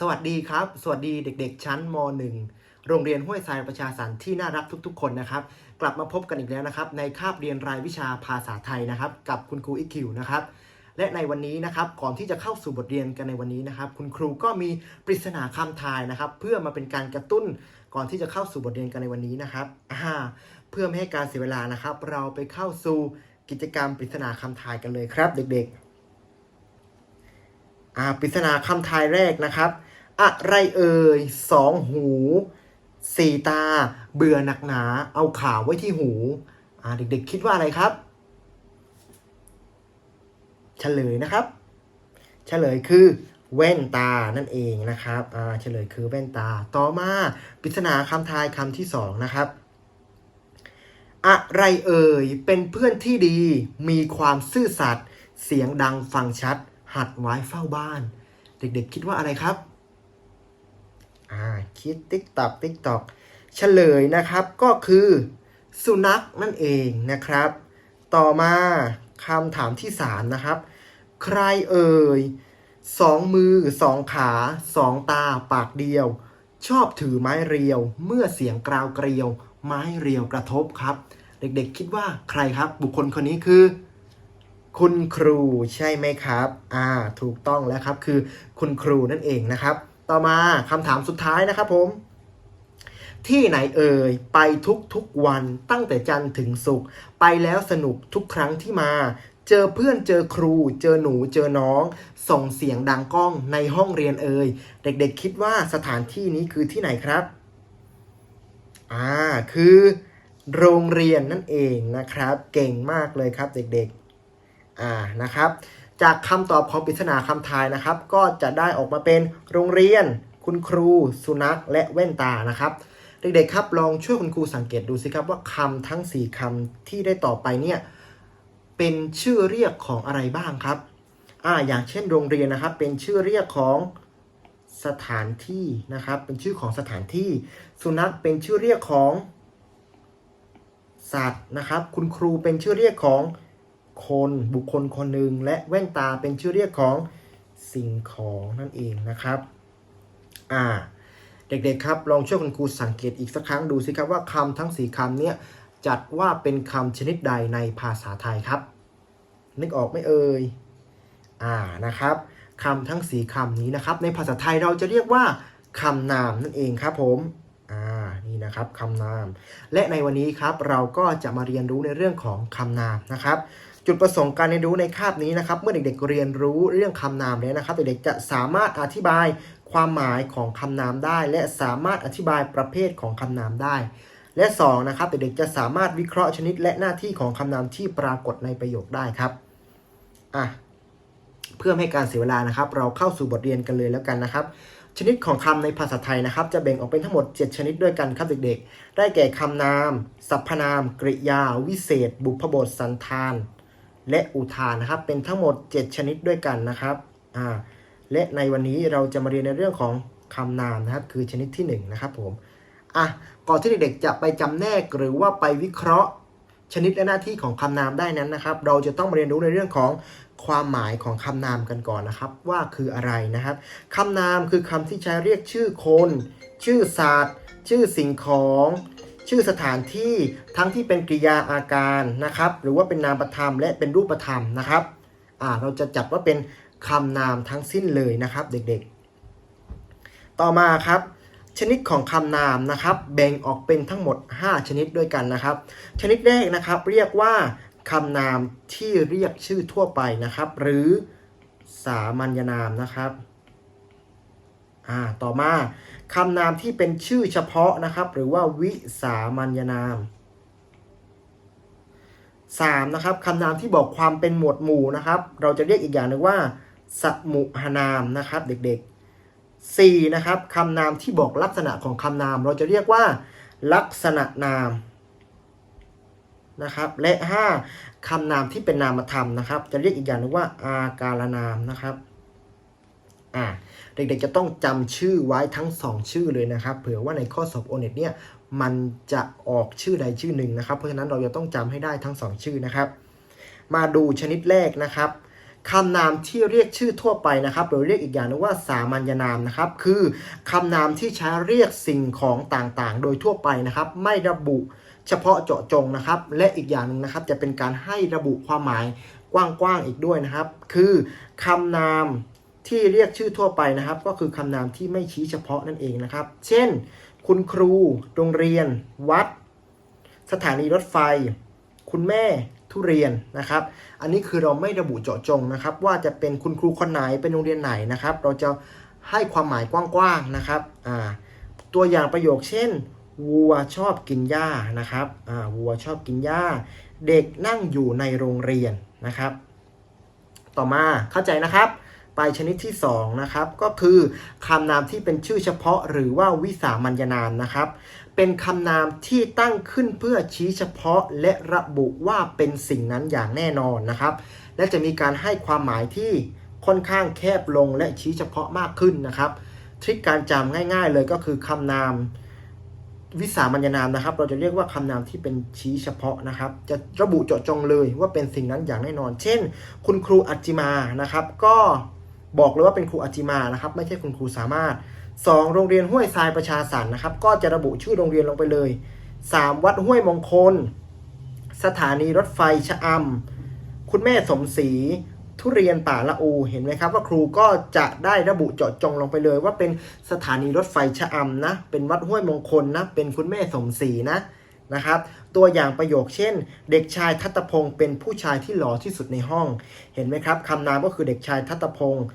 สวัสดีครับ สวัสดีเด็กๆ ชั้นม .1 โรงเรียนห้วยทรายประชาสรรค์ที่น่ารักทุกๆ คนนะครับ กลับมาพบกันอีกแล้วนะครับ ในคาบเรียนรายวิชาภาษาไทยนะครับ กับคุณครูอีคิวนะครับ และในวันนี้นะครับ ก่อนที่จะเข้าสู่บทเรียนกันในวันนี้นะครับ คุณครูก็มีปริศนาคำทายนะครับ เพื่อมาเป็นการกระตุ้นก่อนที่จะเข้าสู่บทเรียนกันในวันนี้นะครับอ่าเพื่อไม่ให้การเสียเวลานะครับ เราไปเข้าสู่กิจกรรมปริศนาคำทายกันเลยครับ เด็กๆ อ่าปริศนาคำทายแรกนะครับ อะไรเอ่ยสองหูสี่ตา เบื่อหนักหนา เอาขาไว้ที่หู อ่าเด็กๆคิดว่าอะไรครับ เฉลยนะครับ เฉลยคือแว่นตานั่นเองนะครับ อ่า เฉลยคือแว่นตา ต่อมาปริศนาคำทายคำที่สองนะครับ อะไรเอ่ย เป็นเพื่อนที่ดี มีความซื่อสัตย์ เสียงดังฟังชัด หัดไว้เฝ้าบ้าน เด็กๆคิดว่าอะไรครับ อ่า คิดติ๊กตอกติ๊กตอกเฉลยนะครับก็คือสุนัขนั่นเองนะครับ ต่อมาคำถามที่ 3 นะครับ ใครเอ่ยสองมือสองขาสองตาปากเดียว ชอบถือไม้เรียว เมื่อเสียงกราวเกลียว ไม้เรียวกระทบครับ เด็กๆคิดว่าใครครับ บุคคลคนนี้คือ คุณครูใช่ไหมครับ อ่า ถูกต้องแล้วครับ คือคุณครูนั่นเองนะครับ ต่อมาคำถามสุดท้ายนะครับผม ที่ไหนเอ่ย ไปทุกทุกวันตั้งแต่จันทร์ถึงศุกร์ ไปแล้วสนุกทุกครั้งที่มา เจอเพื่อนเจอครู เจอหนูเจอน้อง ส่งเสียงดังก้องในห้องเรียนเอ่ย เด็กๆคิดว่าสถานที่นี้คือที่ไหนครับ อ่า คือโรงเรียนนั่นเองนะครับ เก่งมากเลยครับเด็กๆ อ่านะครับ จากคำตอบของปริศนาคำทายนะครับ ก็จะได้ออกมาเป็นโรงเรียน คุณครู สุนัขและแว่นตานะครับ เด็กๆครับลองช่วยคุณครูสังเกตดูสิครับว่าคำทั้ง 4คำที่ได้ต่อไปเนี่ยเป็นชื่อเรียกของอะไรบ้างครับอ่าอย่างเช่นโรงเรียนนะครับ เป็นชื่อเรียกของสถานที่นะครับ เป็นชื่อของสถานที่ สุนัขเป็นชื่อเรียกของสัตว์นะครับ คุณครูเป็นชื่อเรียกของ คนบุคคลคนหนึ่งและแว่นตาเป็นชื่อเรียกของสิ่งของนั่นเองนะครับ อ่า เด็กๆครับ ลองช่วยคุณครูสังเกตอีกสักครั้งดูสิครับว่าคำทั้งสี่คำเนี้ยจัดว่าเป็นคำชนิดใดในภาษาไทยครับ นึกออกไหมเอ่ย อ่า นะครับคำทั้งสี่คำนี้นะครับ ในภาษาไทยเราจะเรียกว่าคำนามนั่นเองครับผม อ่า นี่นะครับคำนาม และในวันนี้ครับเราก็จะมาเรียนรู้ในเรื่องของคำนามนะครับ จุดประสงค์การเรียนรู้ในคาบนี้นะครับ เมื่อเด็กๆเรียนรู้เรื่องคำนามแล้วนะครับ เด็กๆจะสามารถอธิบายความหมายของคำนามได้ และสามารถอธิบายประเภทของคำนามได้ และสองนะครับเด็กๆจะสามารถวิเคราะห์ชนิดและหน้าที่ของคำนามที่ปรากฏในประโยคได้ครับอะเพื่อไม่ให้การเสียเวลานะครับ เราเข้าสู่บทเรียนกันเลยแล้วกันนะครับ ชนิดของคำในภาษาไทยนะครับ จะแบ่งออกเป็นทั้งหมด 7 ชนิดด้วยกันครับเด็กๆ ได้แก่คำนาม สรรพนาม กริยา วิเศษ บุพบทสันธาน และอุทานนะครับ เป็นทั้งหมด 7 ชนิดด้วยกันนะครับอ่าและในวันนี้เราจะมาเรียนในเรื่องของคำนามนะครับ คือชนิดที่1นะครับผมอะก่อนที่เด็กๆจะไปจำแนกหรือว่าไปวิเคราะห์ ชนิดและหน้าที่ของคำนามได้นั้นนะครับ เราจะต้องมาเรียนรู้ในเรื่องของความหมายของคำนามกันก่อนนะครับ ว่าคืออะไรนะครับคำนามคือคำที่ใช้เรียกชื่อคน ชื่อสัตว์ชื่อสิ่งของ ชื่อสถานที่ทั้งที่เป็นกริยาอาการนะครับ หรือว่าเป็นนามธรรมและเป็นรูปธรรมนะครับอ่าเราจะจัดว่าเป็นคำนามทั้งสิ้นเลยนะครับเด็กๆ ต่อมาครับ ชนิดของคำนามนะครับ แบ่งออกเป็นทั้งหมด 5 ชนิดด้วยกันนะครับ ชนิดแรกนะครับ เรียกว่าคำนามที่เรียกชื่อทั่วไปนะครับ หรือสามัญนามนะครับ อ่า ต่อมา คำนามที่เป็นชื่อเฉพาะนะครับ หรือว่าวิสามัญนาม 3. นะครับคำนามที่บอกความเป็นหมวดหมู่นะครับ เราจะเรียกอีกอย่างหนึ่งว่า สมุหนามนะครับเด็กๆ 4. นะครับคำนามที่บอกลักษณะของคำนาม เราจะเรียกว่า ลักษณะนามนะครับ และ 5. คำนามที่เป็นนามธรรมนะครับ จะเรียกอีกอย่างหนึงว่า อาการนามนะครับ อ่า เด็กๆจะต้องจำชื่อไว้ทั้ง 2 ชื่อเลยนะครับ เผื่อว่าในข้อสอบโอเน็ตเนี่ยมันจะออกชื่อใดชื่อหนึ่งนะครับ เพราะฉะนั้นเราจะต้องจำให้ได้ทั้ง 2 ชื่อนะครับ มาดูชนิดแรกนะครับคำนามที่เรียกชื่อทั่วไปนะครับหรือเรียกอีกอย่างหนึงว่าสามัญนามนะครับ คือคำนามที่ใช้เรียกสิ่งของต่างๆ โดยทั่วไปนะครับ ไม่ระบุเฉพาะเจาะจงนะครับ และอีกอย่างหนึ่งนะครับ จะเป็นการให้ระบุความหมายกว้างๆอีกด้วยนะครับ คือคำนาม ที่เรียกชื่อทั่วไปนะครับ ก็คือคำนามที่ไม่ชี้เฉพาะนั่นเองนะครับ เช่น คุณครู โรงเรียน วัด สถานีรถไฟ คุณแม่ทุเรียนนะครับ อันนี้คือเราไม่ระบุเจาะจงนะครับ ว่าจะเป็นคุณครูคนไหนเป็นโรงเรียนไหนนะครับ เราจะให้ความหมายกว้างๆนะครับอ่าตัวอย่างประโยคเช่นวัวชอบกินหญ้านะครับอ่าวัวชอบกินหญ้า เด็กนั่งอยู่ในโรงเรียนนะครับ ต่อมาเข้าใจนะครับ ไปชนิดที่2นะครับก็คือคำนามที่เป็นชื่อเฉพาะหรือว่าวิสามัญนามนะครับ เป็นคำนามที่ตั้งขึ้นเพื่อชี้เฉพาะและระบุว่าเป็นสิ่งนั้นอย่างแน่นอนนะครับ และจะมีการให้ความหมายที่ค่อนข้างแคบลงและชี้เฉพาะมากขึ้นนะครับทริคการจำง่าย ๆ เลยก็คือคำนามวิสามัญนามนะครับ เราจะเรียกว่าคำนามที่เป็นชี้เฉพาะนะครับ จะระบุเจาะจงเลยว่าเป็นสิ่งนั้นอย่างแน่นอน เช่น คุณครูอัจจิมานะครับ ก็ บอกเลยว่าเป็นครูอจิมานะครับไม่ใช่คุณครูสามารถ 2. โรงเรียนห้วยทรายประชาสรรค์นะครับ ก็จะระบุชื่อโรงเรียนลงไปเลย 3. วัดห้วยมงคล สถานีรถไฟชะอำคุณแม่สมศรีทุเรียนป่าละอูเห็นไหมครับว่าครูก็จะได้ระบุเจาะจงลงไปเลย ว่าเป็นสถานีรถไฟชะอำนะ เป็นวัดห้วยมงคลนะ เป็นคุณแม่สมศรีนะ นะครับ ตัวอย่างประโยคเช่น เด็กชายทัตพงศ์เป็นผู้ชายที่หล่อที่สุดในห้อง เห็นไหมครับคำนามก็คือเด็กชายทัตพงศ์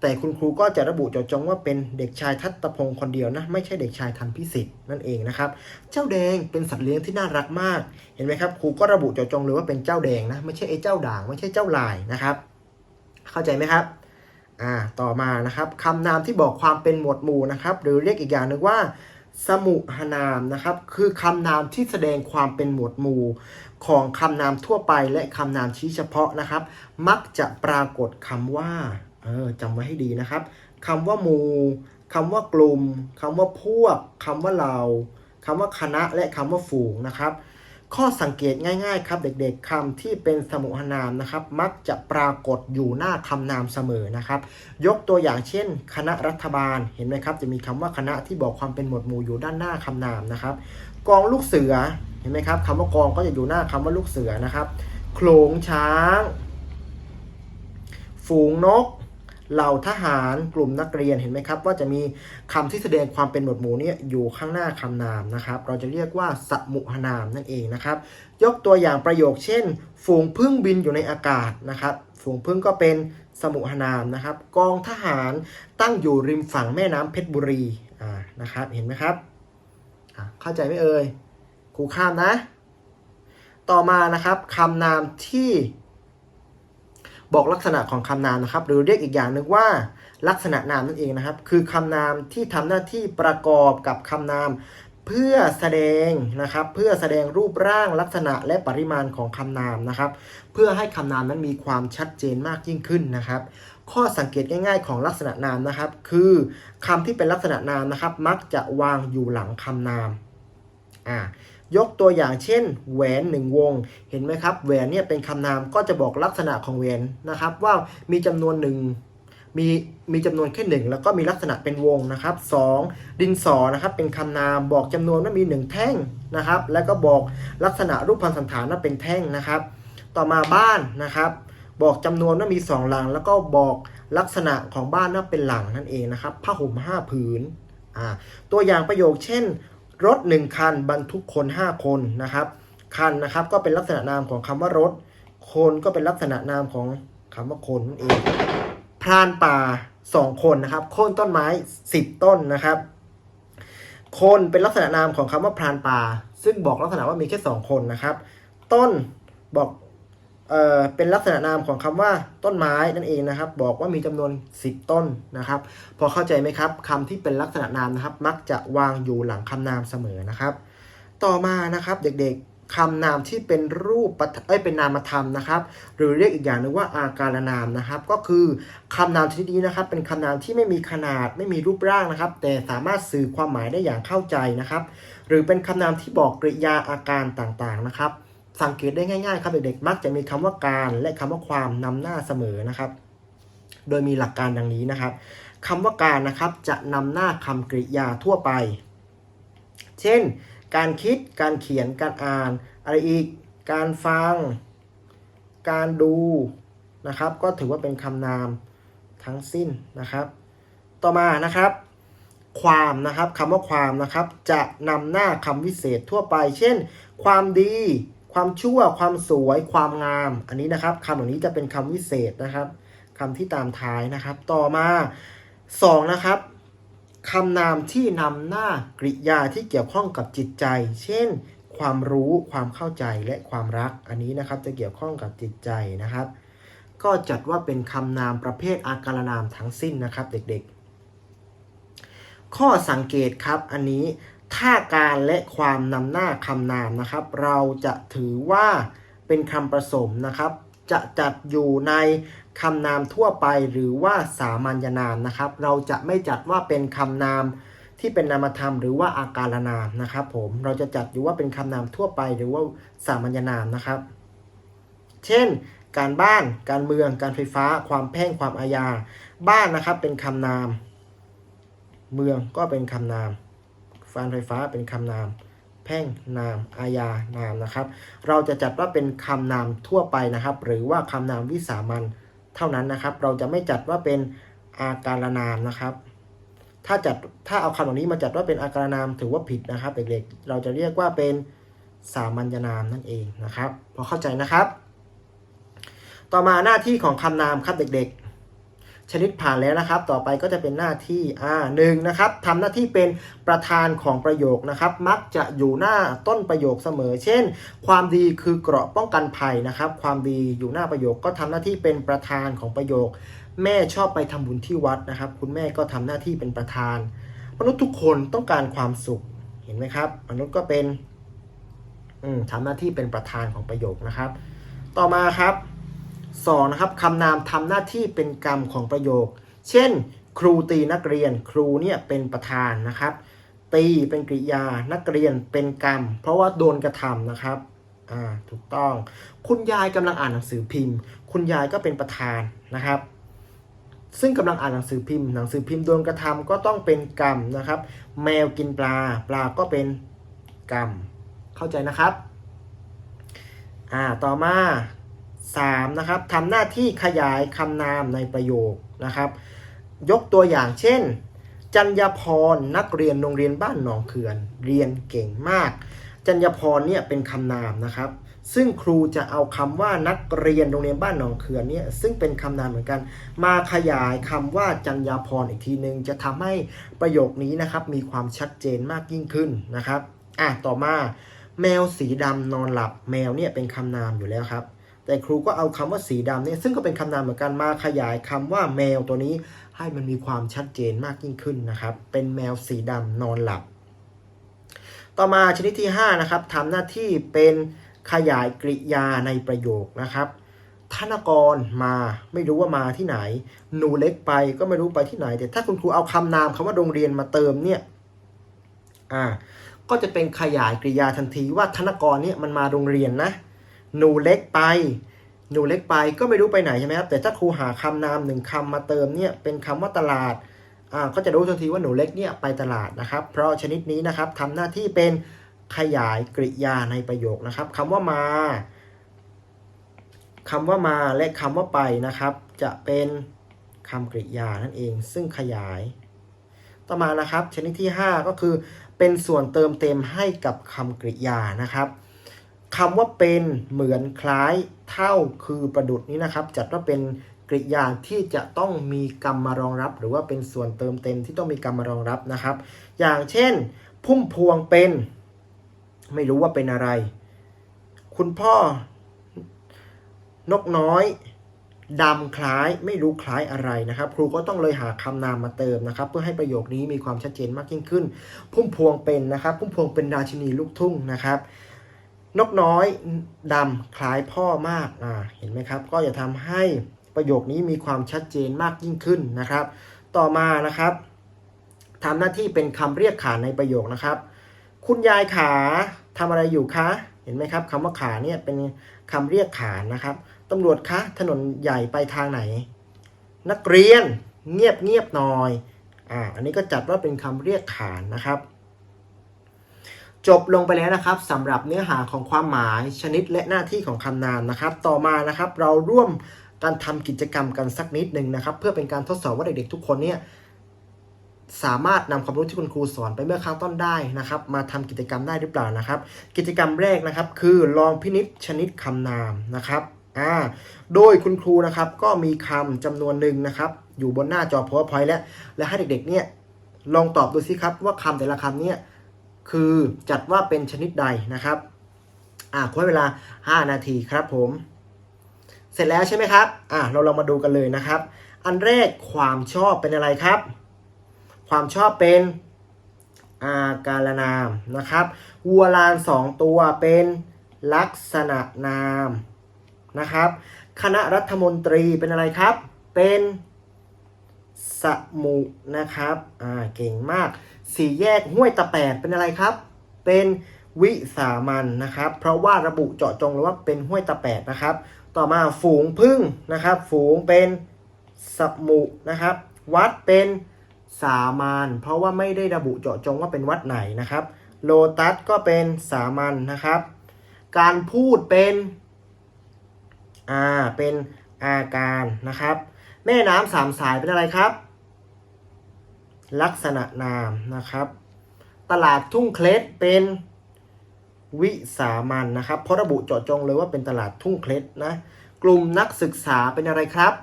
แต่คุณครูก็จะระบุเจาะจงว่าเป็นเด็กชายทัตพงศ์คนเดียวนะ ไม่ใช่เด็กชายทันพิสิทธิ์นั่นเองนะครับ เจ้าแดงเป็นสัตว์เลี้ยงที่น่ารักมาก เห็นไหมครับครูก็ระบุเจาะจงเลยว่าเป็นเจ้าแดงนะไม่ใช่ไอ้เจ้าด่างไม่ใช่เจ้าลายนะครับ เข้าใจไหมครับอ่าต่อมานะครับคำนามที่บอกความเป็นหมวดหมู่นะครับ หรือเรียกอีกอย่างหนึงว่า สมุหนามนะครับ คือคำนามที่แสดงความเป็นหมวดหมู่ของคำนามทั่วไปและคำนามชี้เฉพาะนะครับ มักจะปรากฏคำว่าเออจำไว้ให้ดีนะครับคำว่าหมู่คำว่ากลุ่มคำว่าพวกคำว่าเราคำว่าคณะและคำว่าฝูงนะครับ ข้อสังเกตง่ายๆครับเด็กๆคำที่เป็นสมุหนามนะครับ มักจะปรากฏอยู่หน้าคำนามเสมอนะครับ ยกตัวอย่างเช่น คณะรัฐบาลเห็นไหมครับ จะมีคำว่าคณะที่บอกความเป็นหมวดหมู่อยู่ด้านหน้าคำนามนะครับ กองลูกเสือเห็นไหมครับคำว่ากองก็จะอยู่หน้าคำว่าลูกเสือนะครับโขลงช้าง ฝูงนก เหล่าทหารกลุ่มนักเรียนเห็นไหมครับ ว่าจะมีคำที่แสดงความเป็นหมวดหมู่นี่ยอยู่ข้างหน้าคำนามนะครับ เราจะเรียกว่าสมุหนามนั่นเองนะครับ ยกตัวอย่างประโยคเช่น ฝูงพึ่งบินอยู่ในอากาศนะครับ ฝูงพึ่งก็เป็นสมุหนามนะครับ กองทหารตั้งอยู่ริมฝั่งแม่น้ำเพชรบุรีอ่านะครับ เห็นไหมครับเข้าใจไหมเอ่ยครูข้ามนะ ต่อมานะครับคำนามที่ บอกลักษณะของคำนามนะครับ หรือเรียกอีกอย่างหนึ่งว่า ลักษณะนามนั่นเองนะครับ คือคำนามที่ทำหน้าที่ประกอบกับคำนามเพื่อแสดงนะครับ เพื่อแสดงรูปร่างลักษณะและปริมาณของคำนามนะครับ เพื่อให้คำนามนั้นมีความชัดเจนมากยิ่งขึ้นนะครับ ข้อสังเกตง่ายๆ ของลักษณะนามนะครับ คือคำที่เป็นลักษณะนามนะครับ มักจะวางอยู่หลังคำนามอ่า ยกตัวอย่างเช่น แหวนหนึ่งวง เห็นไหมครับ แหวนเนี่ยเป็นคำนามก็จะบอกลักษณะของแหวนนะครับ ว่ามีจำนวนหนึ่งมีมีจำนวนแค่หนึ่งแล้วก็มีลักษณะเป็นวงนะครับสองดินสอนะครับเป็นคำนามบอกจำนวนว่ามีหนึ่งแท่งนะครับ แล้วก็บอกลักษณะรูปพันสันฐานว่าเป็นแท่งนะครับ ต่อมาบ้านนะครับ บอกจำนวนว่ามีสองหลัง แล้วก็บอกลักษณะของบ้านว่าเป็นหลังนั่นเองนะครับผ้าห่มห้าผืนตัวอย่างประโยคเช่น รถหนึ่งคันบรรทุกคน 5 คนนะครับ คันนะครับก็เป็นลักษณะนามของคำว่ารถ คนก็เป็นลักษณะนามของคำว่าคนนั่นเองพรานป่า 2 คนนะครับโค่นต้นไม้ 10 ต้นนะครับ คนเป็นลักษณะนามของคำว่าพรานป่า ซึ่งบอกลักษณะว่ามีแค่ 2 คนนะครับ ต้นบอก เอ่อเป็นลักษณะนามของคำว่าต้นไม้นั่นเองนะครับ บอกว่ามีจำนวน 10 ต้นนะครับ พอเข้าใจไหมครับคำที่เป็นลักษณะนามนะครับ มักจะวางอยู่หลังคำนามเสมอนะครับ ต่อมานะครับเด็กๆคำนามที่เป็นรูปปเอ้ยเป็นนามธรรมนะครับ หรือเรียกอีกอย่างหนึงว่าอาการนามนะครับ ก็คือคำนามชนิดนี้นะครับ เป็นคำนามที่ไม่มีขนาดไม่มีรูปร่างนะครับ แต่สามารถสื่อความหมายได้อย่างเข้าใจนะครับ หรือเป็นคำนามที่บอกกริยาอาการต่างๆนะครับ สังเกตได้ง่ายๆครับเด็กๆมักจะมีคำว่าการและคำว่าความนำหน้าเสมอนะครับ โดยมีหลักการดังนี้นะครับคำว่าการนะครับจะนำหน้าคำกริยาทั่วไป เช่น การคิด การเขียน การอ่าน อะไรอีก การฟัง การดูนะครับ ก็ถือว่าเป็นคำนามทั้งสิ้นนะครับ ต่อมานะครับความนะครับคำว่าความนะครับ จะนำหน้าคำวิเศษทั่วไป เช่น ความดี ความชั่ว ความสวย ความงาม อันนี้นะครับคำเหล่านี้จะเป็นคำวิเศษนะครับคำที่ตามท้ายนะครับ ต่อมาสองนะครับคำนามที่นำหน้ากริยาที่เกี่ยวข้องกับจิตใจ เช่น ความรู้ความเข้าใจและความรัก อันนี้นะครับจะเกี่ยวข้องกับจิตใจนะครับ ก็จัดว่าเป็นคำนามประเภทอาการนามทั้งสิ้นนะครับ เด็กๆ ข้อสังเกตครับอันนี้ ถ้าการและความนำหน้าคำนามนะครับ เราจะถือว่าเป็นคำผสมนะครับ จะจัดอยู่ในคำนามทั่วไปหรือว่าสามัญนามนะครับ เราจะไม่จัดว่าเป็นคำนามที่เป็นนามธรรมหรือว่าอาการนามนะครับ ผมเราจะจัดอยู่ว่าเป็นคำนามทั่วไปหรือว่าสามัญนามนะครับ เช่น การบ้าน การเมือง การไฟฟ้า ความแพ่งความอาญา บ้านนะครับเป็นคำนาม เมืองก็เป็นคำนาม การไฟฟ้าเป็นคำนาม แพ่งนาม อาญานามนะครับ เราจะจัดว่าเป็นคำนามทั่วไปนะครับ หรือว่าคำนามวิสามันเท่านั้นนะครับ เราจะไม่จัดว่าเป็นอาการนามนะครับ ถ้าจัดถ้าเอาคำเหล่านี้มาจัดว่าเป็นอาการนามถือว่าผิดนะครับเด็กๆเราจะเรียกว่าเป็นสามัญนามนั่นเองนะครับ พอเข้าใจนะครับ ต่อมาหน้าที่ของคำนามครับเด็กๆ ชนิดผ่านแล้วนะครับ ต่อไปก็จะเป็นหน้าที่อ่าหนึ่งนะครับทำหน้าที่เป็นประธานของประโยคนะครับ มักจะอยู่หน้าต้นประโยคเสมอ เช่น ความดีคือเกราะป้องกันภัยนะครับ ความดีอยู่หน้าประโยคก็ทำหน้าที่เป็นประธานของประโยค แม่ชอบไปทำบุญที่วัดนะครับ คุณแม่ก็ทำหน้าที่เป็นประธาน มนุษย์ทุกคนต้องการความสุขเห็นไหมครับ มนุษย์ก็เป็นอืมทำหน้าที่เป็นประธานของประโยคนะครับ ต่อมาครับ สองนะครับคำนามทำหน้าที่เป็นกรรมของประโยค เช่น ครูตีนักเรียน ครูเนี่ยเป็นประธานนะครับ ตีเป็นกริยานักเรียนเป็นกรรม เพราะว่าโดนกระทำนะครับอ่าถูกต้อง คุณยายกำลังอ่านหนังสือพิมพ์ คุณยายก็เป็นประธานนะครับ ซึ่งกำลังอ่านหนังสือพิมพ์ หนังสือพิมพ์โดนกระทำก็ต้องเป็นกรรมนะครับ แมวกินปลา ปลาก็เป็นกรรม เข้าใจนะครับอ่าต่อมา 3. นะครับทำหน้าที่ขยายคำนามในประโยคนะครับ ยกตัวอย่างเช่น จัญญาพรนักเรียนโรงเรียนบ้านหนองเขื่อน เรียนเก่งมาก จัญญาพรเนี่ยเป็นคำนามนะครับ ซึ่งครูจะเอาคำว่านักเรียนโรงเรียนบ้านหนองเขื่อนเนี่ยซึ่งเป็นคำนามเหมือนกัน มาขยายคำว่าจัญญาพรอีกทีหนึ่งจะทำให้ประโยคนี้นะครับมีความชัดเจนมากยิ่งขึ้นนะครับอะต่อมา แมวสีดำนอนหลับ แมวเนี่ยเป็นคำนามอยู่แล้วครับ แต่ครูก็เอาคำว่าสีดำเนี่ยซึ่งก็เป็นคำนามเหมือนกันมาขยายคำว่าแมวตัวนี้ให้มันมีความชัดเจนมากยิ่งขึ้นนะครับ เป็นแมวสีดำนอนหลับ ต่อมาชนิดที่5นะครับทำหน้าที่เป็นขยายกริยาในประโยคนะครับธนกรมาไม่รู้ว่ามาที่ไหน หนูเล็กไปก็ไม่รู้ไปที่ไหน แต่ถ้าคุณครูเอาคำนามคำว่าโรงเรียนมาเติมเนี่ยอ่าก็จะเป็นขยายกริยาทันทีว่าธนกรเนี่ยมันมาโรงเรียนนะ หนูเล็กไป หนูเล็กไปก็ไม่รู้ไปไหนใช่ไหมครับแต่ถ้าครูหาคำนามหนึ่งคำมาเติมเนี่ยเป็นคำว่าตลาดอ่าก็จะรู้ทันทีว่าหนูเล็กเนี่ยไปตลาดนะครับ เพราะชนิดนี้นะครับทำหน้าที่เป็นขยายกริยาในประโยคนะครับคำว่ามาคำว่ามาและคำว่าไปนะครับ จะเป็นคำกริยานั่นเอง ซึ่งขยาย ต่อมานะครับ ชนิดที่ 5 ก็คือ เป็นส่วนเติมเต็มให้กับคำกริยานะครับ คำว่าเป็นเหมือนคล้ายเท่าคือประดุดนี้นะครับ จัดว่าเป็นกริยาที่จะต้องมีกรรมมารองรับ หรือว่าเป็นส่วนเติมเต็มที่ต้องมีกรรมมารองรับนะครับ อย่างเช่น พุ่มพวงเป็น ไม่รู้ว่าเป็นอะไร คุณพ่อนกน้อยดำคล้ายไม่รู้คล้ายอะไรนะครับ ครูก็ต้องเลยหาคำนามมาเติมนะครับ เพื่อให้ประโยคนี้มีความชัดเจนมากยิ่งขึ้น พุ่มพวงเป็นนะครับ พุ่มพวงเป็นราชินีลูกทุ่งนะครับ นกน้อยดำคล้ายพ่อมากอ่าเห็นไหมครับ ก็จะทำให้ประโยคนี้มีความชัดเจนมากยิ่งขึ้นนะครับ ต่อมานะครับทำหน้าที่เป็นคำเรียกขานในประโยคนะครับ คุณยายขาทำอะไรอยู่คะเห็นไหมครับคำว่าขาเนี่ยเป็นคำเรียกขานนะครับตำรวจคะถนนใหญ่ไปทางไหน นักเรียนเงียบเงียบหน่อยอ่าอันนี้ก็จัดว่าเป็นคำเรียกขานนะครับ จบลงไปแล้วนะครับสำหรับเนื้อหาของความหมายชนิดและหน้าที่ของคำนามนะครับ ต่อมานะครับเราร่วมการทำกิจกรรมกันสักนิดหนึ่งนะครับ เพื่อเป็นการทดสอบว่าเด็กๆทุกคนเนี่ยสามารถนำความรู้ที่คุณครูสอนไปเมื่อครั้งต้นได้นะครับ มาทำกิจกรรมได้หรือเปล่านะครับ กิจกรรมแรกนะครับ คือลองพินิษชนิดคำนามนะครับอ่าโดยคุณครูนะครับก็มีคำจำนวนหนึ่งนะครับ อยู่บนหน้าจอ powerpoint แล้วและให้เด็กๆเนี่ยลองตอบดูสิครับว่าคำแต่ละคำเนี่ย คือจัดว่าเป็นชนิดใดนะครับอ่าคุยเวลา 5 นาทีครับผม เสร็จแล้วใช่ไหมครับอ่าเราลองมาดูกันเลยนะครับ อันแรกความชอบเป็นอะไรครับ ความชอบเป็นอาการนามนะครับ วัวลานสองตัวเป็นลักษณะนามนะครับ คณะรัฐมนตรีเป็นอะไรครับ เป็นสมุนะครับ อ่า เก่งมาก สี่แยกห้วยตะแปดเป็นอะไรครับ เป็นวิสามันนะครับ เพราะว่าระบุเจาะจงเลยว่าเป็นห้วยตะแปดนะครับ ต่อมาฝูงพึ่งนะครับ ฝูงเป็นสมุนะครับ วัดเป็นสามัญเพราะว่าไม่ได้ระบุเจาะจงว่าเป็นวัดไหนนะครับ โลตัสก็เป็นสามัญนะครับ การพูดเป็นอ่าเป็นอาการนะครับ แม่น้ำสามสายเป็นอะไรครับ ลักษณะนามนะครับ ตลาดทุ่งเคล็ดเป็นวิสามันนะครับเพราะระบุเจาะจงเลยว่าเป็นตลาดทุ่งเคล็ดนะกลุ่มนักศึกษาเป็นอะไรครับ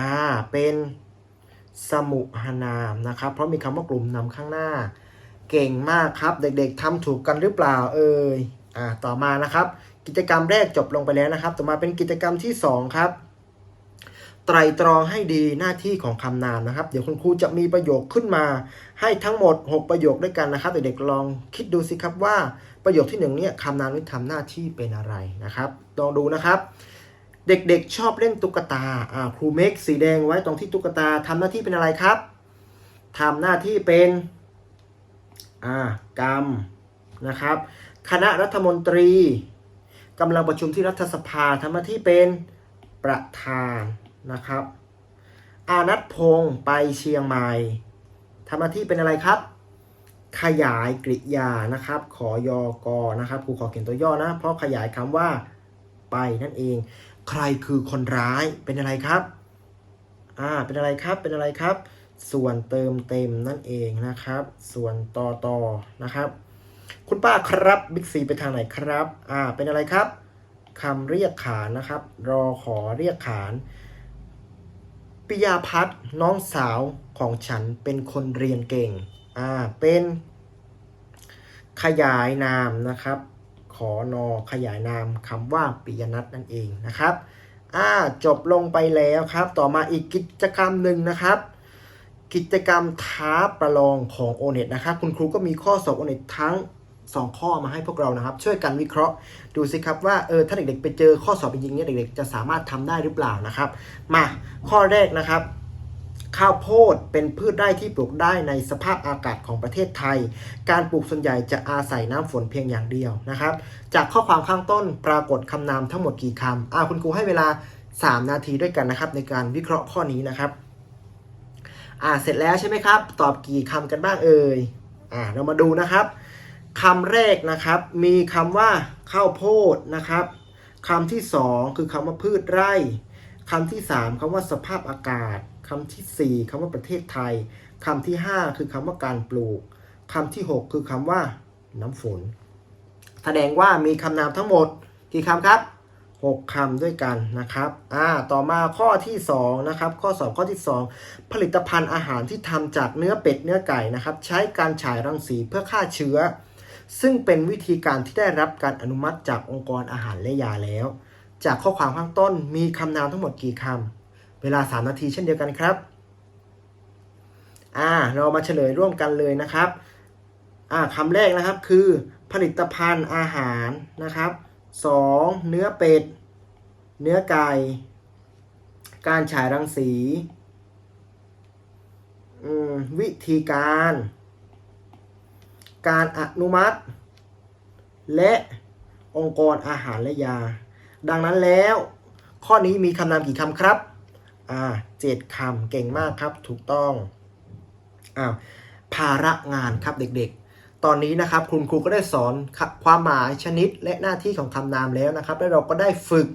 อ่าเป็นสมุหนามนะครับ เพราะมีคำว่ากลุ่มนำข้างหน้า เก่งมากครับ เด็กๆทำถูกกันหรือเปล่าเอ่ยอ่าต่อมานะครับ กิจกรรมแรกจบลงไปแล้วนะครับ ต่อมาเป็นกิจกรรมที่สองครับ ไตรตรองให้ดีหน้าที่ของคำนามนะครับ เดี๋ยวคุณครูจะมีประโยคขึ้นมา ให้ทั้งหมด 6 ประโยคด้วยกันนะครับเด็กๆลองคิดดูสิครับว่าประโยคที่หนึ่งเนี่ยคำนามนี้ทำหน้าที่เป็นอะไรนะครับลองดูนะครับ เด็กๆชอบเล่นตุ๊กตาครูเมกสีแดงไว้ตรงที่ตุ๊กตาทำหน้าที่เป็นอะไรครับทำหน้าที่เป็นกรรมนะครับ คณะรัฐมนตรีกำลังประชุมที่รัฐสภาทำหน้าที่เป็นประธาน นะครับอานัทพงศ์ไปเชียงใหม่ทำหน้าที่เป็นอะไรครับ ขยายกริยานะครับ ขอยอกอนะครับครูขอเขียนตัวย่อนะ เพราะขยายคำว่าไปนั่นเอง ใครคือคนร้ายเป็นอะไรครับอ่าเป็นอะไรครับเป็นอะไรครับ ส่วนเติมเต็มนั่นเองนะครับ ส่วนต่อต่อนะครับ คุณป้าครับบิ๊กซีไปทางไหนครับอ่าเป็นอะไรครับคำเรียกขานนะครับ รอขอเรียกขาน ปิยาพัฒน์น้องสาวของฉันเป็นคนเรียนเก่ง อ่า เป็นขยายนามนะครับ ขอนอขยายนามคำว่าปิยนัทนั่นเองนะครับ อ่า จบลงไปแล้วครับ ต่อมาอีกกิจกรรมหนึ่งนะครับ กิจกรรมท้าประลองของ o n e t นะครับ คุณครูก็มีข้อสอบ o n e t ทั้ง 2 ข้อมาให้พวกเรานะครับ ช่วยกันวิเคราะห์ดูสิครับว่าเออถ้าเด็กๆ ไปเจอข้อสอบจริงๆเนี่ยเด็กๆ จะสามารถทำได้หรือเปล่านะครับ มาข้อแรกนะครับข้าวโพดเป็นพืชไร่ที่ปลูกได้ในสภาพอากาศของประเทศไทย การปลูกส่วนใหญ่จะอาศัยน้ำฝนเพียงอย่างเดียวนะครับ จากข้อความข้างต้นปรากฏคำนามทั้งหมดกี่คำอ่าคุณครูให้เวลา 3 นาทีด้วยกันนะครับ ในการวิเคราะห์ข้อนี้นะครับอ่าเสร็จแล้วใช่ไหมครับ ตอบกี่คำกันบ้างเอ่ยอ่าเรามาดูนะครับ คำแรกนะครับ มีคำว่าข้าวโพดนะครับคำที่สองคือคำว่าพืชไร่คำที่สามคำว่าสภาพอากาศคำที่สี่คำว่าประเทศไทยคำที่ห้าคือคำว่าการปลูกคำที่หกคือคำว่าน้ำฝน แสดงว่ามีคำนามทั้งหมดกี่คำครับ6คำด้วยกันนะครับ อ่า ต่อมาข้อที่2นะครับ ข้อสอบข้อที่2ผลิตภัณฑ์อาหารที่ทำจากเนื้อเป็ดเนื้อไก่นะครับ ใช้การฉายรังสีเพื่อฆ่าเชื้อ ซึ่งเป็นวิธีการที่ได้รับการอนุมัติจากองค์กรอาหารและยาแล้ว จากข้อความข้างต้นมีคำนามทั้งหมดกี่คำ เวลา 3 นาทีเช่นเดียวกันครับ อ่า เรามาเฉลยร่วมกันเลยนะครับ อ่าคำแรกนะครับคือผลิตภัณฑ์อาหารนะครับ 2. เนื้อเป็ด เนื้อไก่ การฉายรังสี วิธีการ การอนุมัติ และองค์กรอาหารและยา ดังนั้นแล้ว ข้อนี้มีคำนามกี่คำครับ อ่าเจ็ดคำเก่งมากครับถูกต้องอ้าวภาระงานครับเด็กๆ ตอนนี้นะครับคุณครูก็ได้สอนความหมายชนิดและหน้าที่ของคำนามแล้วนะครับ และเราก็ได้ฝึก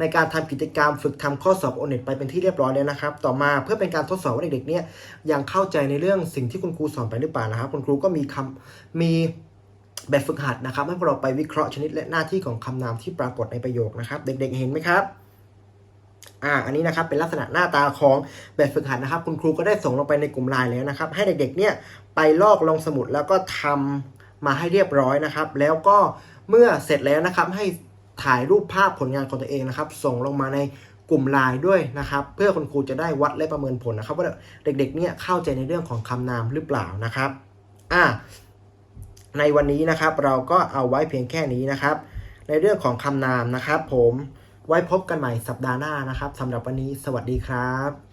ในการทำกิจกรรมฝึกทำข้อสอบโอเน็ตไปเป็นที่เรียบร้อยแล้วนะครับ ต่อมาเพื่อเป็นการทดสอบว่าเด็กๆเนี่ยยังเข้าใจในเรื่องสิ่งที่คุณครูสอนไปหรือเปล่านะครับ คุณครูก็มีคำมีแบบฝึกหัดนะครับให้พวกเราไปวิเคราะห์ชนิดและหน้าที่ของคำนามที่ปรากฏในประโยคนะครับ เด็กๆเห็นไหมครับอ่าอันนี้นะครับเป็นลักษณะหน้าตาของแบบฝึกหัดนะครับ คุณครูก็ได้ส่งลงไปในกลุ่มไลน์แล้วนะครับ ให้เด็กๆเนี่ยไปลอกลงสมุดแล้วก็ทำมาให้เรียบร้อยนะครับ แล้วก็เมื่อเสร็จแล้วนะครับให้ ถ่ายรูปภาพผลงานของตัวเองนะครับ ส่งลงมาในกลุ่มไลน์ด้วยนะครับ เพื่อคุณครูจะได้วัดและประเมินผลนะครับ ว่าเด็กๆเนี่ยเข้าใจในเรื่องของคำนามหรือเปล่านะครับอ่าในวันนี้นะครับเราก็เอาไว้เพียงแค่นี้นะครับ ในเรื่องของคำนามนะครับ ผมไว้พบกันใหม่สัปดาห์หน้านะครับสำหรับวันนี้ สวัสดีครับ